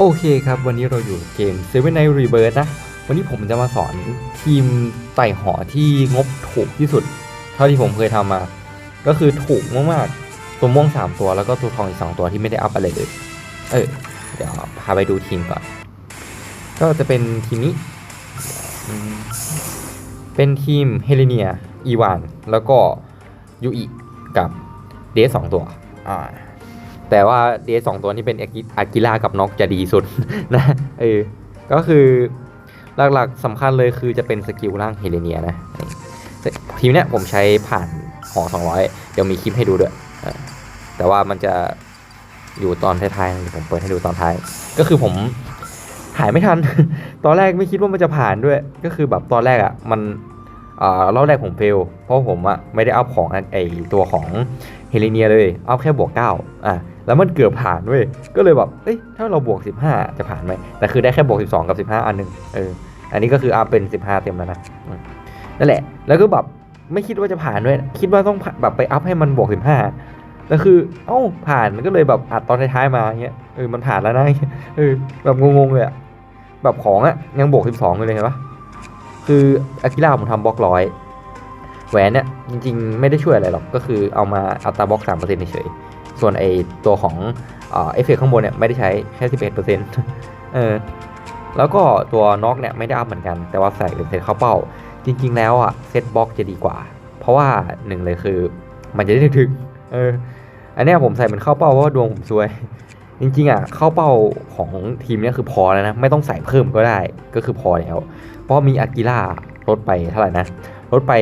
โอเคครับ วันนี้เราอยู่เกม Seven Night Rebirth นะ วันนี้ผมจะมาสอนทีมไต่หอที่งบถูกที่สุด เท่าที่ผมเคยทำมา ก็คือถูกมากๆ ตัวม่วง 3 ตัวแล้วก็ตัวทองอีก 2 ตัวที่ไม่ได้อัพอะไรเลย เออ เดี๋ยวพาไปดูทีมก่อน ก็จะเป็นทีมนี้ เป็นทีมเฮเลเนีย อีวาน แล้วก็ยูอิกับเดสสองตัว อ่า แต่ว่าเดสสองตัวนี้เป็นอากิล่ากับน็อกจะดีสุดนะเออก็คือหลักๆสำคัญเลยคือจะเป็นสกิลร่างเฮเลเนียนะทีมเนี้ยผมใช้ผ่านหอ200 เดี๋ยวมีคลิปให้ดูด้วยแต่ว่ามันจะอยู่ตอนท้ายๆผมเปิดให้ดูตอนท้าย ก็คือผมหายไม่ทัน ตอนแรกไม่คิดว่ามันจะผ่านด้วย ก็คือแบบตอนแรกอะ่ะมันอ่ารอบแรกผมเฟล เพราะผมอะ่ะไม่ได้อัพของไอตัวของเฮเลเนียเลย อัพแค่บวก9อะ แล้วมันเกือบผ่านเว้ยก็เลยแบบเอ้ยถ้าเราบวก 15 จะผ่านไหมแต่คือได้แค่บวก 12 กับ 15 อันหนึ่งเอออันนี้ก็คืออัพเป็น 15 เต็มแล้วนะนั่นแหละ แล้วก็แบบไม่คิดว่าจะผ่านด้วย คิดว่าต้องผ่าแบบไปอัพให้มันบวก 15แล้วคือเอ้าผ่านก็เลยแบบอัดตอนท้ายๆมาเงี้ยเออมันผ่านแล้วนะเงี้ยเออแบบงงๆเลยอะแบบของอะยังบวก 12เลยเห็นปะคืออากิล่าผมทำบล็อกร้อยแหวนเนี่ยจริงๆ ไม่ได้ช่วยอะไรหรอกก็คือเอามาอัตราบล็อก3%เฉย ส่วนไอตัวของเอฟเฟกข้างบนเนี่ยไม่ได้ใช้แค่11%เอ็ดเปอร์เซ็นต์แล้วก็ตัวน็อกเนี่ยไม่ได้อัพเหมือนกัน แต่ว่าใส่เป็นเซตเข้าเป้า จริง ๆ แล้วอะเซตบล็อกจะดีกว่า เพราะว่าหนึ่งเลยคือมันจะได้ถึกเอออันนี้ผมใส่เป็นเข้าเป้าเพราะว่าดวงผมซวย จริงๆอะเข้าเป้าของทีมเนี้ยคือพอแล้วนะไม่ต้องใส่เพิ่มก็ได้ก็คือพอแล้ว เพราะมีอากิล่าลดไปเท่าไหร่นะลดไป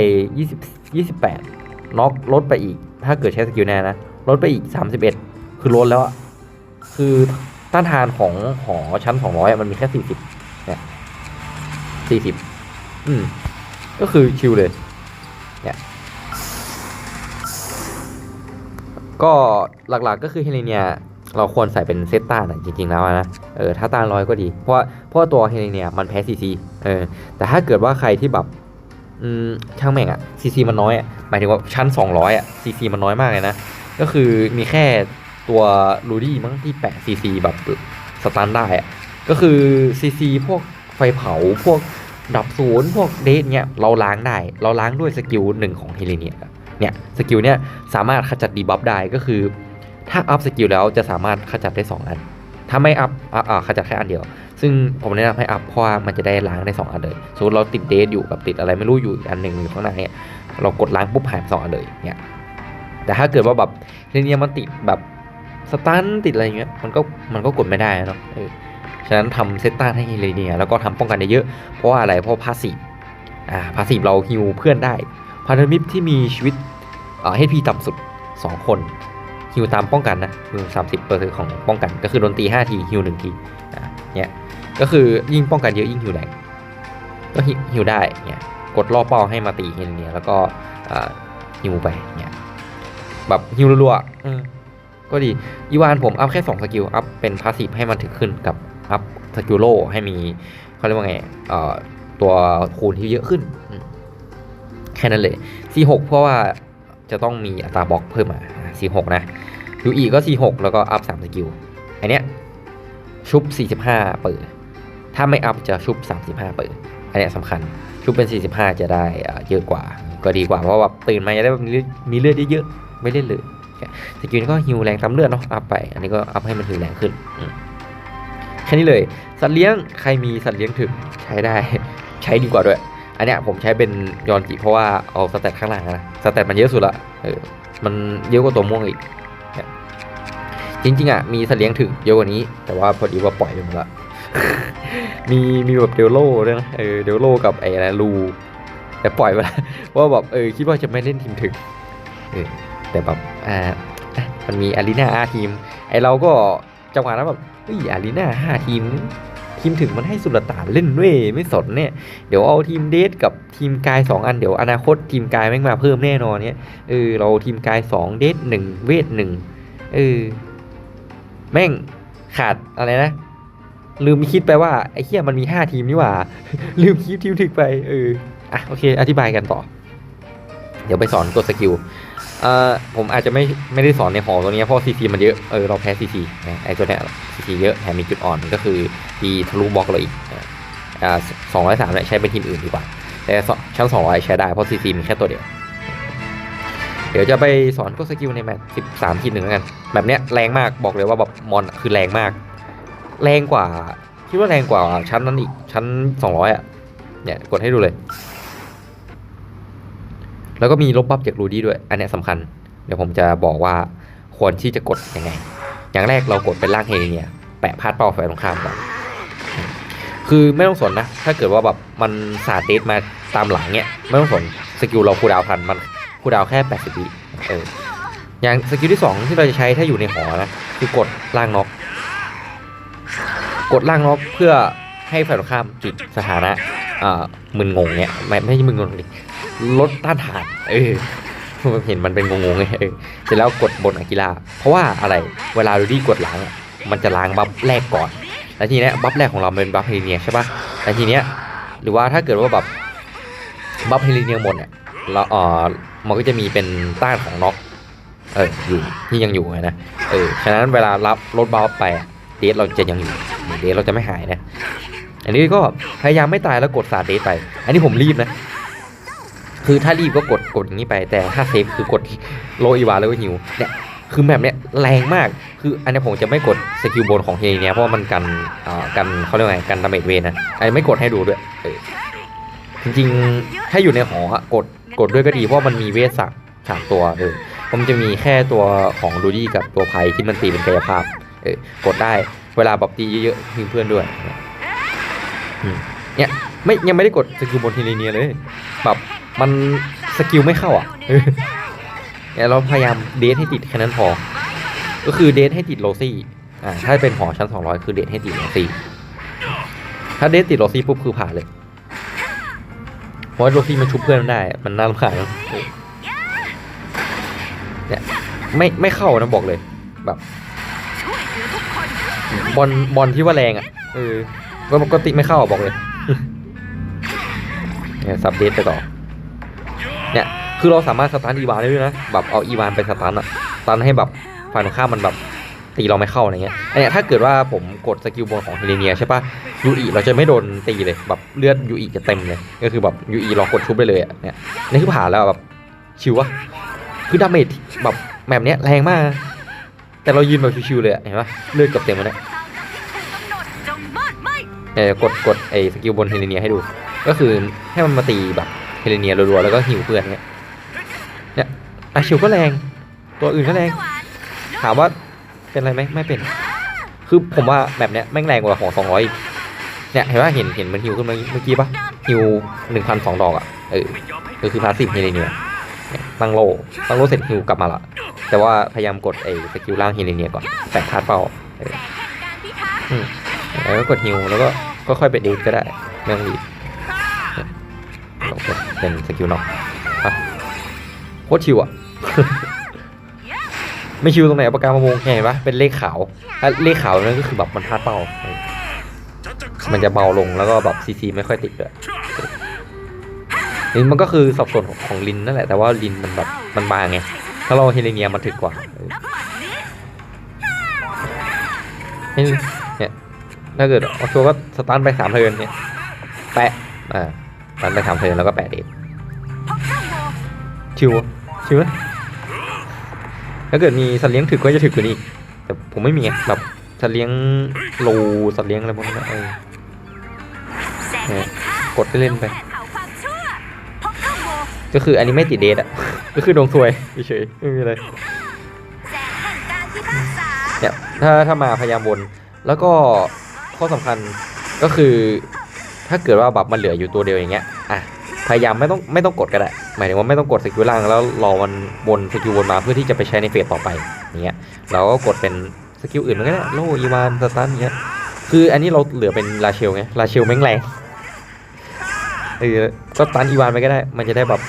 20 28น็อกลดไปอีก ถ้าเกิดใช้สกิลแน่นะ ลดไปอีก 31 คือลดแล้วอะคือต้านทานของหอชั้น 200อะมันมีแค่ 40 เนี่ย 40 อืม ก็คือชิลเลย เนี่ย ก็หลักๆก็คือเฮเลเนีย เราควรใส่เป็นเซตต้านจริง ๆ แล้วนะ เออ ถ้าต้านร้อยก็ดี เพราะเพราะตัวเฮเลเนียมันแพ้ซีซี เออ แต่ถ้าเกิดว่าใครที่แบบช่างแม่งอะซีซีมันน้อยอะหมายถึงว่าชั้น 200อะซีซีมันน้อยมากเลยนะ ก็คือมีแค่ตัวรูดี้มั้งที่แปะซีซีแบบสตันได้อะก็คือซีซีพวกไฟเผาพวกดับศูนย์พวกเดทเนี้ยเราล้างได้ เราล้างด้วยสกิลหนึ่งของเฮเลเนียเนี่ยสกิลเนี้ยสามารถขจัดดีบัฟได้ก็คือ ถ้าอัพสกิลแล้วจะสามารถขจัดได้ 2 อัน ถ้าไม่อัพอ่าขจัดแค่อันเดียว ซึ่งผมแนะนำให้อัพเพราะว่ามันจะได้ล้างได้ 2 อันเลยสมมติเราติดเดทอยู่กับติดอะไรไม่รู้อยู่อีกอันหนึ่งอยู่ข้างในเนี่ยเรากดล้างปุ๊บหายสองอันเลยเนี่ย แต่ถ้าเกิดว่าแบบเทเนียมันติดแบบสตันติดอะไรเงี้ยมันก็มันก็กดไม่ได้เนาะเออฉะนั้นทำเซตต้านให้เฮเลเนียแล้วก็ทำป้องกันได้เยอะเพราะว่าอะไรเพราะพาสซีฟอ่าพาสซีฟเราฮิวเพื่อนได้พันธมิตรที่มีชีวิตเอ่อให้พีต่ำสุด 2 คนฮิวตามป้องกันนะฮิวสามสิบเปอร์เซ็นต์ของป้องกัน ก็คือโดนตีห้าทีฮิวหนึ่งทีอ่าเนี่ยก็คือยิ่งป้องกันเยอะยิ่งฮิวแรงก็ฮิวได้เนี่ยกดล่อเป้าให้มาตีเฮเลเนียแล้วก็ฮิวไปเนี่ย แบบฮิวรัวๆเออก็ดีอีวานผมอัพแค่2สกิลอัพเป็นพาสซีฟให้มันถึงขึ้นกับอัพสกิลโลให้มีเขาเรียกว่าไงเอ่อตัวคูณที่เยอะขึ้นอืมแค่นั้นเลย C6 เพราะว่าจะต้องมีอัตราบล็อกเพิ่มมา C6 นะยูอีก็ C6 แล้วก็อัพ3สกิลอันเนี้ยชุบ 45 เปิด ถ้าไม่อัพจะชุบ 35 เปิด อันเนี้ยสำคัญ ชุบเป็น 45 จะได้อ่าเยอะกว่า ก็ดีกว่า เพราะว่าแบบตื่นมาจะได้มีเลือดมีเลือดเยอะๆ ไม่เล่นเลยสกิลนี้ก็ฮิวแรงตามเลือดเนาะอัพไป อันนี้ก็อัพให้มันฮิวแรงขึ้นอืมแค่นี้เลย สัตว์เลี้ยงใครมีสัตว์เลี้ยงถึกใช้ได้ใช้ดีกว่าด้วย อันเนี้ยผมใช้เป็นยอนจิเพราะว่าเอาสแตทข้างหล่างนะสแตทมันเยอะสุดละเออมันเยอะกว่าตัวม่วงอีกเนี่ยจริงๆอะมีสัตว์เลี้ยงถึกเยอะกว่านี้ แต่ว่าพอดีว่าปล่อยไปหมดละมีมีแบบเดลโล่ด้วยนะเออเดลโล่กับไอ้อะไรลูแต่ปล่อยไปแล้วว่าแบบเออคิดว่าจะไม่เล่นทีมถึงเออ แต่แบบอ่ามันมีอารีนาอาทีม ไอเราก็จังหวะนั้นแบบเฮ้ยอารีนาห้าทีม ทีมถึงมันให้สุลต่านเล่นด้วยไม่สนเนี่ย เดี๋ยวเอาทีมเดทกับทีมกาย 2 อันเดี๋ยวอนาคตทีมกายแม่งมาเพิ่มแน่นอนเนี่ยเออเราทีมกาย 2 เดท1เวท1เออแม่งขาดอะไรนะ ลืมคิดไปว่าไอ้เหี้ยมันมี 5 ทีมนี่หว่า ลืมคิดทีมถึกไปเอออะโอเค อธิบายกันต่อ เดี๋ยวไปสอนกดสกิล เอ่อผมอาจจะไม่ไม่ได้สอนในหอตัวนี้เพราะซีซีมันเยอะเออเราแพ้ซีซีนะไอตัวเนี้ยซีซีเยอะแถมมีจุดอ่อนก็คือตีทะลุบล็อกเราอีกอ่าสองร้อยสามเนี่ยใช้เป็นทีมอื่นดีกว่า แต่ชั้นสองร้อยใช้ได้เพราะซีซีมีแค่ตัวเดียว เดี๋ยวจะไปสอนพวกสกิลในแมตช์สิบสามทีหนึ่งแล้วกันแบบเนี้ยแรงมากบอกเลยว่าแบบมอนคือแรงมาก แรงกว่าคิดว่าแรงกว่าชั้นนั้นอีกชั้นสองร้อยอะเนี่ยกดให้ดูเลย แล้วก็มีลบบัฟจากรูดี้ด้วย อันนี้สำคัญ เดี๋ยวผมจะบอกว่าควรที่จะกดยังไง อย่างแรกเรากดเป็นล่างเฮเนี่ยแปะพาดเป้าไฟตรงข้ามก่อนคือไม่ต้องสนนะ ถ้าเกิดว่าแบบมันสาดเดทมาตามหลังเนี่ยไม่ต้องสนสกิลเราคูดาวน์ทันมันคูดาวแค่ 80วิเอออย่างสกิลที่ 2 ที่เราจะใช้ถ้าอยู่ในหอนะคือกดล่างน็อกกดล่างน็อกเพื่อให้ฝ่ายตรงข้ามจุดสถานะอ่ามึนงงเนี่ยไม่ไม่ใช่มึนงงดิ ลดต้านทาน เออเห็นมันเป็นงงๆไงเออเสร็จแล้วกดบนอากิล่าเพราะว่าอะไรเวลาดูดี้กดหลังมันจะล้างบัฟแรกก่อนแล้วทีเนี้ยบัฟแรกของเราเป็นบัฟเฮลิเนียใช่ปะแล้วทีเนี้ยหรือว่าถ้าเกิดว่าแบบบัฟเฮลิเนียหมดเนี่ยเราเออมันก็จะมีเป็นต้านของน็อกเอออยู่ที่ยังอยู่นะเออฉะนั้นเวลารับลดบัฟไปะเดทเราจะยังอยู่เดทเราจะไม่หายนะอันนี้ก็พยายามไม่ตายแล้วกดสาดเดทไป อันนี้ผมรีบนะ คือถ้ารีบก็กดกดอย่างนี้ไป แต่ถ้าเซฟคือกดโลอีวาแล้วก็ฮิวเนี่ยคือแบบเนี้ยแรงมาก คืออันนี้ผมจะไม่กดสกิลบนของเฮเนี่ยเพราะมันกันอ่ากันเขาเรียกไงกันดาเมจเวนนะอันนี้ไม่กดให้ดูด้วยจริงๆ ถ้าอยู่ในหออะกดกดด้วยก็ดีเพราะมันมีเวทสักสามตัวเออผมจะมีแค่ตัวของดูดี้กับตัวไพที่มันตีเป็นกายภาพเออกดได้เวลาแบบตีเยอะๆเพื่อนด้วยเนี่ยอืมเนี่ยไม่ยังไม่ได้กดสกิลบนเฮเนียเลยแบบ มันสกิลไม่เข้าอะเนี่ยเราพยายามเดทให้ติดแค่นั้นพอ ก็คือเดทให้ติดโรซี่อ่าถ้าเป็นหอชั้น 200 คือเดทให้ติดโรซี่ ถ้าเดทติดโรซี่ปุ๊บคือผ่านเลย เพราะว่าโรซี่มันชุบเพื่อนมันได้ มันน่ารำคาญเนี่ยไม่ไม่เข้านะบอกเลยแบบบอลบอลที่ว่าแรงอะเออก็ปกติไม่เข้าบอกเลยเนี่ยซับเดทไปต่อ เนี่ยคือเราสามารถสตาร์ทอีวานได้ด้วยนะแบบเอาอีวานไปสตาร์ทอะสตาร์ทให้แบบฝ่ายตรงข้ามมันแบบตีเราไม่เข้าอะไรเงี้ยอันเนี้ยถ้าเกิดว่าผมกดสกิลบนของเฮเลเนียใช่ปะยูอีเราจะไม่โดนตีเลยแบบเลือดยูอีจะเต็มเลย ก็คือแบบยูอีเรากดชุบไปเลยอะเนี่ยนี่คือผ่านแล้วแบบชิววะคือดาเมจแบบแบบเนี้ยแรงมาก แต่เรายืนแบบชิวๆเลยอะเห็นปะเลือดเกือบเต็มแล้วเนี่ยเออกดกดไอ้สกิลบนเฮเลเนียให้ดู ก็คือให้มันมาตีแบบ เฮเลเนียรัวๆแล้วก็หิวเพื่อนเงี้ยเนี่ยอาชิวก็แรง ตัวอื่นก็แรง ถามว่าเป็นอะไรไหมไม่เป็น คือผมว่าแบบเนี้ยแม่งแรงกว่าของสองร้อยเนี่ยเห็นว่าเห็นเห็นมันหิวขึ้นมาเมื่อกี้ปะหิวหนึ่งพันสองดอกอะเออก็คือพาสซีฟเฮเลเนียเนียตั้งโลตั้งโลเสร็จหิวกลับมาละแต่ว่าพยายามกดไอ้สกิลล่างเฮเลเนียก่อนแตะพาดเป้าเอออืมแล้วก็กดฮิวแล้วก็ก็ค่อยไปเดทก็ได้ไม่ต้องรีบ เรากดเป็นสกิลน็อกอะโคตรชิวอะไม่ชิวตรงไหนเอาปากกามาวงแค่เห็นปะเป็นเลขขาวถ้าเลขขาวนั่นก็คือแบบมันพลาดเป้าเออมันจะเบาลงแล้วก็แบบซีซีไม่ค่อยติดด้วยนี่มันก็คือสับสนของของลินนั่นแหละแต่ว่าลินมันแบบมันบางไงถ้าเราเฮเลเนียมันถึกกว่าเออนี่เนี่ยถ้าเกิดเอาชัวร์ก็สตาร์ทไปสามเทิร์นเนี่ยแปะอ่าสตาร์ทไปสามเทิร์นแล้วก็แปะเดท ชิวอะชิวนะถ้าเกิดมีสัตว์เลี้ยงถึกก็จะถึกกว่านี้อีกแต่ผมไม่มีไงแบบสัตว์เลี้ยงโลสัตว์เลี้ยงอะไรพวกนั้นนะเออเนี่ยกดเล่นๆไปก็คืออันนี้ไม่ติดเดทอะ ก็คือดวงซวยเฉยๆไม่มีอะไรเนี่ยถ้าถ้ามาพยายามวนแล้วก็ข้อสำคัญก็คือถ้าเกิดว่าแบบมันเหลืออยู่ตัวเดียวอย่างเงี้ยอะ พยายามไม่ต้องไม่ต้องกดก็ได้หมายถึงว่าไม่ต้องกดสกิลล่างแล้วรอมันวนสกิลวนมาเพื่อที่จะไปใช้ในเฟสต่อไปอย่างเงี้ยเราก็กดเป็นสกิลอื่นมันก็ได้โลอีวานสตันอย่างเงี้ยคืออันนี้เราเหลือเป็นลาเชลไงลาเชลแม่งแรงเออก็ตันอีวานไปก็ได้ มันจะได้แบบ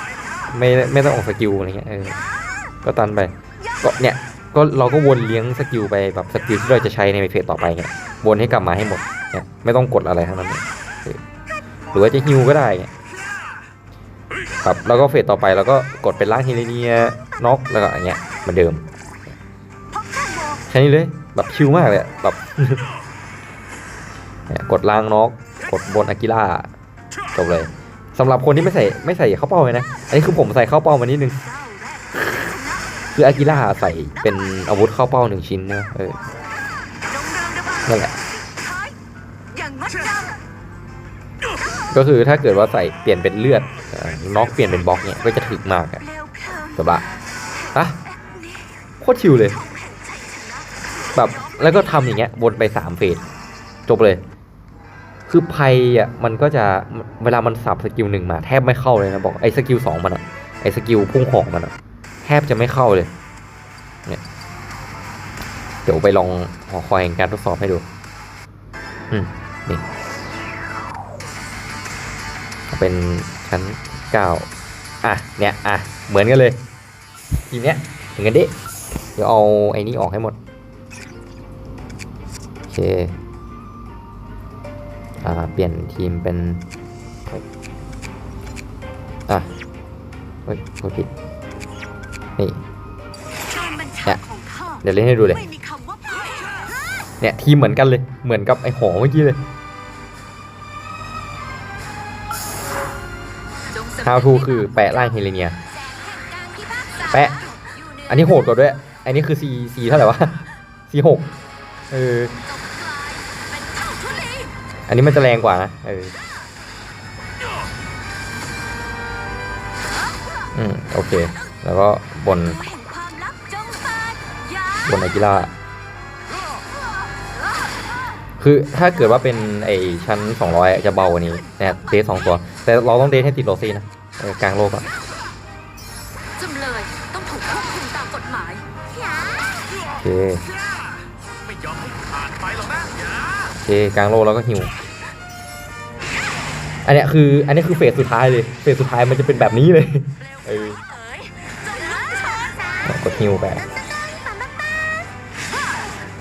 ไม่ไม่ต้องออกสกิลอะไรเงี้ยเออก็ตันไปก็เนี่ยก็เราก็วนเลี้ยงสกิลไปแบบสกิลที่เราจะใช้ในเฟสต่อไปเงี้ยวนให้กลับมาให้หมดเนี่ยไม่ต้องกดอะไรทั้งนั้นเลยหรือว่าจะฮิวก็ได้เงี้ย ครับแล้วก็เฟสต่อไปเราก็กดเป็นล่างเฮเลเนียน็อกแล้วก็อย่างเงี้ยเหมือนเดิมแค่นี้เลยแบบชิลมากเลยแบบกดล่างน็อกกดบนอากิล่าจบเลยสำหรับคนที่ไม่ใส่ไม่ใส่เข้าเป้าเลยนะอันนี้คือผมใส่เข้าเป้ามานิดนึงคืออากิล่าใส่เป็นอาวุธเข้าเป้าหนึ่งชิ้นนะเออนั่นแหละ ก็คือถ้าเกิดว่าใส่เปลี่ยนเป็นเลือดน็อกเปลี่ยนเป็นบล็อกเนี่ยก็จะถึกมากอะเปลวเพลิงแบบว่าฮะโคตรชิลเลย แบบแล้วก็ทำอย่างเงี้ยวนไปสามเฟสจบเลย คือภัยอะมันก็จะเวลามันสับสกิลหนึ่งมาแทบไม่เข้าเลยนะบอกไอ้สกิลสองมันอะไอ้สกิลพุ่งหอกมันอะแทบจะไม่เข้าเลยเนี่ยเดี๋ยวไปลองหอคอยแห่งการทดสอบให้ดู อืมนี่ เป็นชั้นเก้าอะเนี่ยอะเหมือนกันเลยทีเนี้ยเหมือนกันดิเดี๋ยวเอาไอ้นี้ออกให้หมดโอเคอ่าเปลี่ยนทีมเป็นอะเฮ้ยกดผิดนี่เนี่ยเดี๋ยวเล่นให้ดูเลยไม่มีคำว่าพ่ายเนี่ยทีมเหมือนกันเลยเหมือนกับไอ้หอเมื่อกี้เลย How to คือแปะร่างเฮเลเนียแสงแห่งการพิพากษาแปะยู่เหอันนี้โหดกว่าด้วย อันนี้คือ C C เท่าไหร่วะ C หกเออจงกลายเป็นเท่าทุลีอันนี้มันจะแรงกว่านะ เออ อืม โอเค แล้วก็บนแห่งความลับจงเปิดยาบนอากิล่าคือถ้าเกิดว่าเป็นไอชั้น 200อะจะเบากว่านี้เนี่ยเดทสองตัว แต่เราต้องเดทให้ติดโรซี่นะ เออกลางโลกอะจำเลยต้องถูกควบคุมตามกฎหมายโอเคไม่ยอมให้ผ่านไปหรอกนะอย่าโอเคกลางโลกแล้วก็ฮิวอันเนี้ยคืออันนี้คือเฟสสุดท้ายเลยเฟสสุดท้ายมันจะเป็นแบบนี้เลยเออเอ๋ยจงลุกโชนกดฮิวไป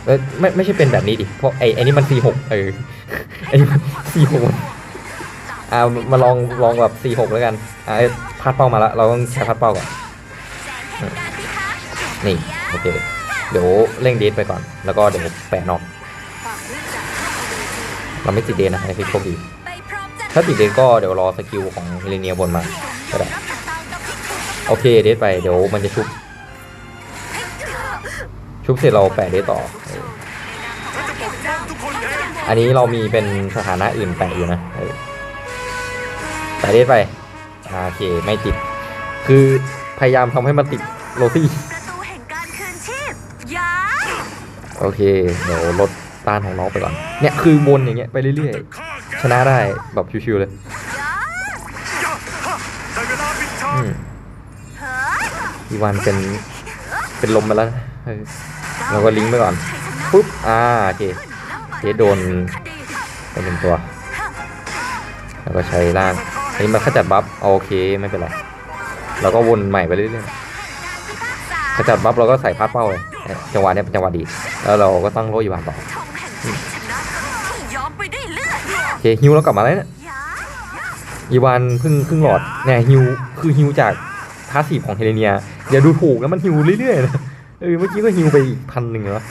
เออไม่ไม่ใช่เป็นแบบนี้ดิเพราะไอไอนี่มัน C6 เออไอนี่มัน C6 อ่ามาลองลองแบบ C6 แล้วกันอ่าพัดเป้ามาแล้วเราต้องใช้พัดเป้าก่อนนี่โอเคเดี๋ยวเร่งเดทไปก่อน แล้วก็เดี๋ยวแปะนอกเราไม่ติดเดทนะอันนี้คือโชคดีถ้าติดเดทก็เดี๋ยวรอสกิลของเฮเลเนียบนมาก็ได้โอเคเดทไปเดี๋ยวมันจะชุบชุบเสร็จเราแปะเดทต่อ อันนี้เรามีเป็นสถานะอื่นแปะอยู่นะ เออแปะเดทไปอ่าโอเคไม่ติด คือพยายามทำให้มันติดโรซี่ประตูแห่งการคืนชีพยาโอเคเดี๋ยวลดต้านของน้องไปก่อน เนี่ยคือวนอย่างเงี้ยไปเรื่อยฆ่าแกๆชนะได้แบบชิวๆเลยอย่าฮะได้เวลาปิดฉากอืมอีวันเป็นเป็นลมไปแล้วนะเออเราก็ลิงก์ไปก่อนปุ๊บอ่าโอเคเทสโดนเป็นหนึ่งตัว แล้วก็ใช้ล่าง อันนี้มันขจัดบัฟโอเคไม่เป็นไรเราก็วนใหม่ไปเรื่อยๆขจัดบัฟเราก็ใส่พาดเป้าเลยเนี่ยจังหวะเนี้ยเป็นจังหวะดี แล้วเราก็ตั้งโลอีวานต่อชงแห่งชัยชนะที่ยอมไปได้วยเลือดโอเคฮิวแล้วกลับมาแล้วเนี่ยยาอีวานเพิ่งครึ่งหลอดเนี่ยฮิวคือฮิวจากพาสซีฟของเฮเลเนียอย่าดูถูกนะมันฮิวเรื่อยๆนะเออเมื่อกี้ก็ฮิวไปอีกพันหนึ่งแล้ว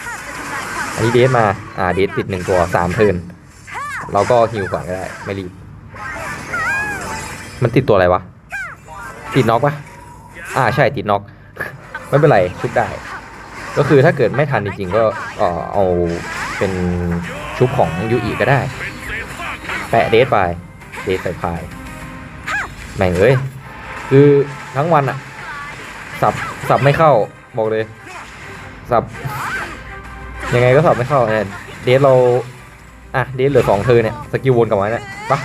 อันนี้เดทมา อ่าเดทติดหนึ่งตัวสามเทิร์นเราก็ฮิวก่อนก็ได้ ไม่รีบ มันติดตัวอะไรวะ ติดน็อกปะอ่าใช่ติดน็อก ไม่เป็นไรชุบได้ ก็คือถ้าเกิดไม่ทันจริงๆก็เอ่อเอาเป็นชุบของยูอีก็ได้ แปะเดทไป เดทใส่พาย แม่งเอ้ย คือทั้งวันอะสับสับไม่เข้าบอกเลย สับ ยังไงก็สับไม่เข้าเนี่ยเดทเรา อะ เดทเหลือสองเธอเนี่ย สกิลวนกลับมาเนี่ยปะ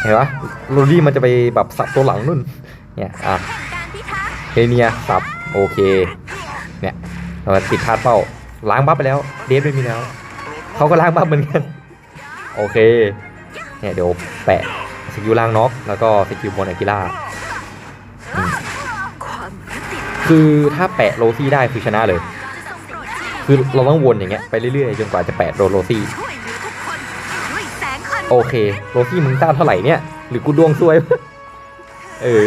เห็นปะโรลี่มันจะไปแบบสับตัวหลังนู่น เนี่ยอะเฮเนียสับโอเค เนี่ยเราติดพาดเป้า ล้างบัฟไปแล้ว เดฟไม่มีแล้วเขาก็ล้างบัฟเหมือนกัน โอเค เนี่ยเดี๋ยวแปะสกิลล่างน็อกแล้วก็สกิลบนอากิล่าคือถ้าแปะโรซี่ได้คือชนะเลย คือเราต้องวนอย่างเงี้ยไปเรื่อยๆจนกว่าจะแปะโดนโรซี่ โอเคโรซี่มึงต้านเท่าไหร่เนี่ย หรือกูดวงซวย เออ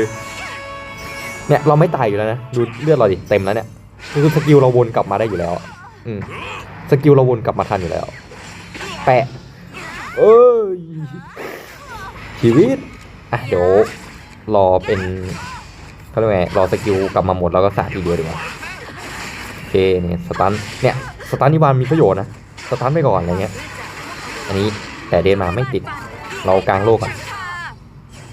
เนี่ยเราไม่ตายอยู่แล้วนะ ดูเลือดเราดิเต็มแล้วเนี่ยคือสกิลเราวนกลับมาได้อยู่แล้ว อืมสกิลเราวนกลับมาทันอยู่แล้ว แปะ เอ้ย ชีวิต อะเดี๋ยวรอเป็นเขาเรียกไงรอสกิลกลับมาหมดแล้วก็สาดทีเดียวดีกว่าโอเคเนี่ยสตันเนี่ยสตันนิวานมีประโยชน์นะสตันไปก่อนอะไรเงี้ย อันนี้ แต่เดนมาไม่ติด เรากลางโลกอะ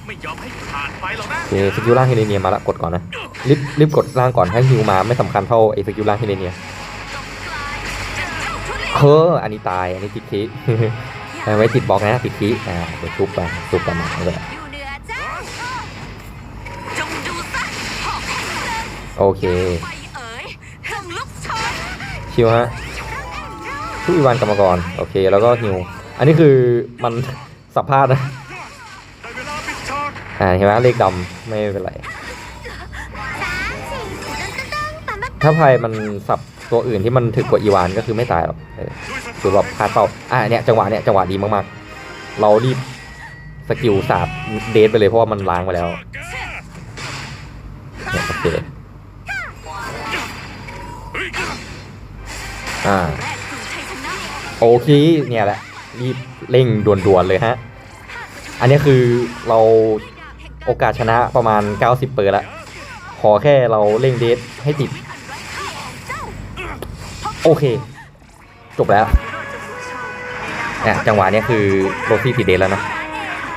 ไม่ยอมให้ผ่านไปหรอกนะโอเคสกิลล่างเฮเลเนียมาละกดก่อนนะรีบรีบกดล่างก่อนให้ฮิวมาไม่สำคัญเท่าไอ้สกิลล่างเฮเลเนียเฮ้ออันนี้ตายอันนี้ติดคีไว้ติดบล็อกนะติดคีอ่าเดี๋ยวชุบไปชุบกันมาเลยอยู่เหนือเจ้าจงดูซะหอกแห่งเพลิงโอเคไฟเอ๋ยเครื่องลุกโชนชิวฮะทุกอีวานกรรมกรโอเคแล้วก็ฮิว อันนี้คือมันสัมภาษณ์นะเวลาดฉากอ่าเห็นไหมเลขดำไม่เป็นไร ถ้าไพ่มันสับตัวอื่นที่มันถึกกว่าอีวานก็คือไม่ตายหรอกคือแบบพลาดเป้าอะเนี่ยจังหวะเนี่ยจังหวะดีมากๆ เรารีบสกิลสาดเดทไปเลยเพราะว่ามันล้างไปแล้วเนี่ยโอเคอ่าโอเคเนี่ยแหละ รีบเร่งด่วนๆเลยฮะ อันนี้คือเราโอกาสชนะประมาณ 90 เปอร์แล้วขอแค่เราเร่งเดทให้ติด โอเค จบแล้วเนี่ยจังหวะนี้คือโรซี่ติดเดทแล้วนะ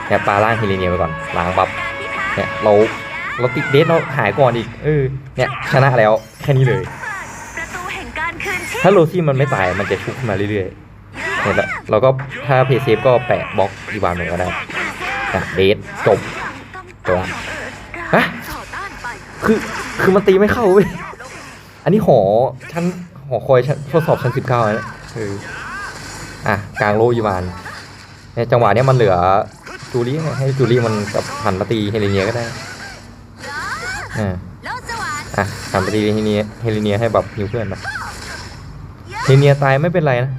เนี่ยปลาล่างเฮเลเนียไปก่อนล้างบัฟเนี่ยเราเราติดเดทเราหายก่อนอีกเออเนี่ยชนะแล้วแค่นี้เลยถ้าโรซี่มันไม่ตายมันจะชุบขึ้นมาเรื่อยๆ เนี่ยแหละเราก็ถ้าเพย์เซฟก็แปะบล็อกอีวานหมือนก็ได้อะเดทจบจบละฮะคือคือมันตีไม่เข้าเว้ยอันนี้หอชั้นหอคอยชั้นทดสอบชั้นสิบเก้านะคืออะกลางโลอีวานเนี่ยจังหวะเนี้ยมันเหลือจูรี่ให้จูรี่มันกับหันมาตีเฮเลเนียก็ได้อ่าโลกสวรรค์อะหันมาตีเฮเลเนียเฮเลเนียให้แบบฮิวเพื่อนไปเฮเลเนียตายไม่เป็นไรนะ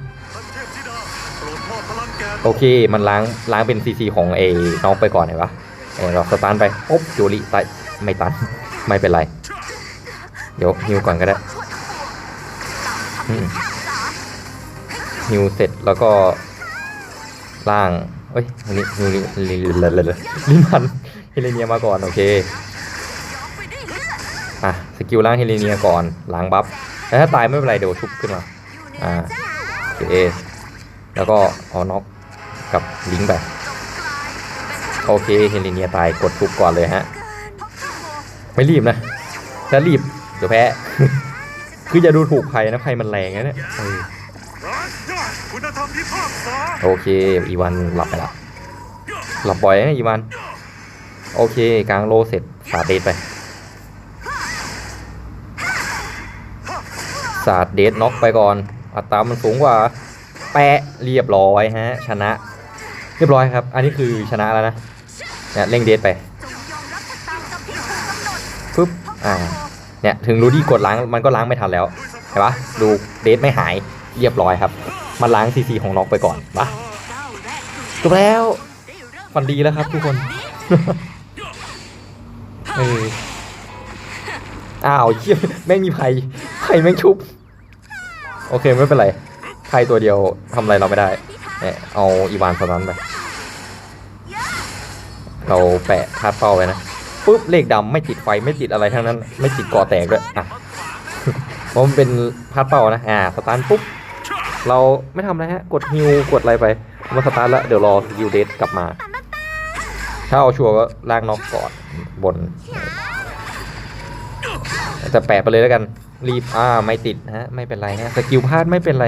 โอเค มันล้างล้างเป็นซีซีของเอน้องไปก่อนเห็นปะเออเราสตาร์ทไปปุ๊บจูรี่ตายไม่ตัน ไม่เป็นไร เดี๋ยวฮิวก่อนก็ได้ฮิวเสร็จแล้วก็ล่างเอ้ยอันนี้ฮิวลิลิลิลิลิลิมันเฮเลเนียมาก่อน โอเค อะ สกิลล่างเฮเลเนียก่อนล้างบัฟแล้วถ้าตายไม่เป็นไรเดี๋ยวชุบขึ้นมา อ่าโอเคแล้วก็เอน็อก กับลิงก์ไป โอเคเฮเลเนียตายกดชุบก่อนเลยฮะ ไม่รีบนะถ้ารีบเดี๋ยวแพ้ คืออย่าดูถูกไพ่นะไพ่มันแรงนะเนี่ยเออร้ายโอเคอีวันหลับไปละหลับบ่อยนะอีวัน โอเคกลางโลเสร็จสาดเดทไปสาดเดทน็อกไปก่อน อัตรามันสูงกว่า แปะเรียบร้อยฮะ ชนะ เรียบร้อยครับ อันนี้คือชนะแล้วนะเนี่ยเร่งเดทไปปึ๊บอ่าเนี่ยถึงรูดี้กดล้างมันก็ล้างไม่ทันแล้วเห็นปะดูเดทไม่หายเรียบร้อยครับ มันล้างซีซีของน็อกไปก่อนปะจบแล้วได้เริ่มฟันดีแล้วครับทุกคนเอออ้าวเชี่ยแม่งมีไพ่ไพ่แม่งชุบ โอเคไม่เป็นไรไพ่ตัวเดียวทำอะไรเราไม่ได้ เนี่เอาอีวานสตันไป เราแปะคาดเป้าไว้นะปุ๊บเลขดำไม่ติดไฟไม่ติดอะไรทั้งนั้น ไม่ติดก่อแตกด้วยอะเพราะมันเป็นพาดเป้านะอ่าสตาร์ทปุ๊บเราไม่ทำอะไรฮะกดฮิวกดอะไรไปมาสตาร์ทแล้วเดี๋ยวรอสกิลเดทกลับมา ถ้าเอาชัวร์ก็ลากน็อกก่อนบนแต่แปะไปเลยแล้วกันรีบอ่าไม่ติดฮะไม่เป็นไรฮะสกิลพลาดไม่เป็นไร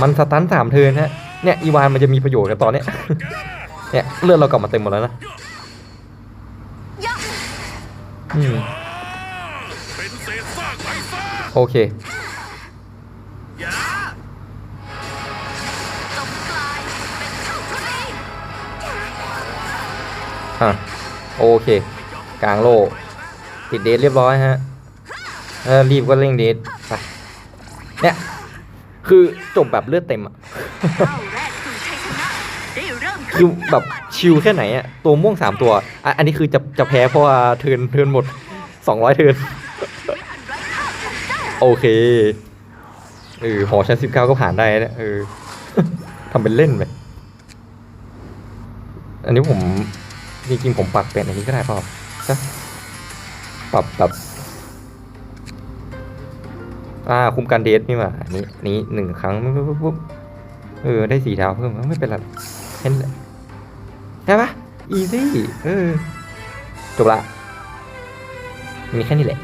มันสตันสามเทินฮะ เนี่ยอีวานมันจะมีประโยชน์กันตอนเนี้ยเนี่ยเลือดเรากลับมาเต็มหมดแล้วนะอืมโอเคอย่าจงกลายเป็นเท่าทุลีอะโอเค กลางโลติดเดทเรียบร้อยฮะเออรีบก็เร่งเดทไปเนี่ย คือจบแบบเลือดเต็มอะ คือแบบชิลแค่ไหนอะตัวม่วงสามตัวอะอันนี้คือจะจะแพ้เพราะว่าเทินเทินหมดสองร้อยเทินโอเคเออหอชั้นสิบเก้าก็ผ่านได้นะเออทำเป็นเล่นไปอันนี้ผมจริงๆผมปรับเป็นอันนี้ก็ได้เปล่าใช่ปรับแบบอ่าคุมการเดทนี่ว่าอันนี้นี้หนึ่งครั้งปุ๊บปุ๊บเออได้สี่ดาวเพิ่มไม่เป็นไรเห็นเลย ใช่ปะอีซี่เออจบละ มีแค่นี้แหละ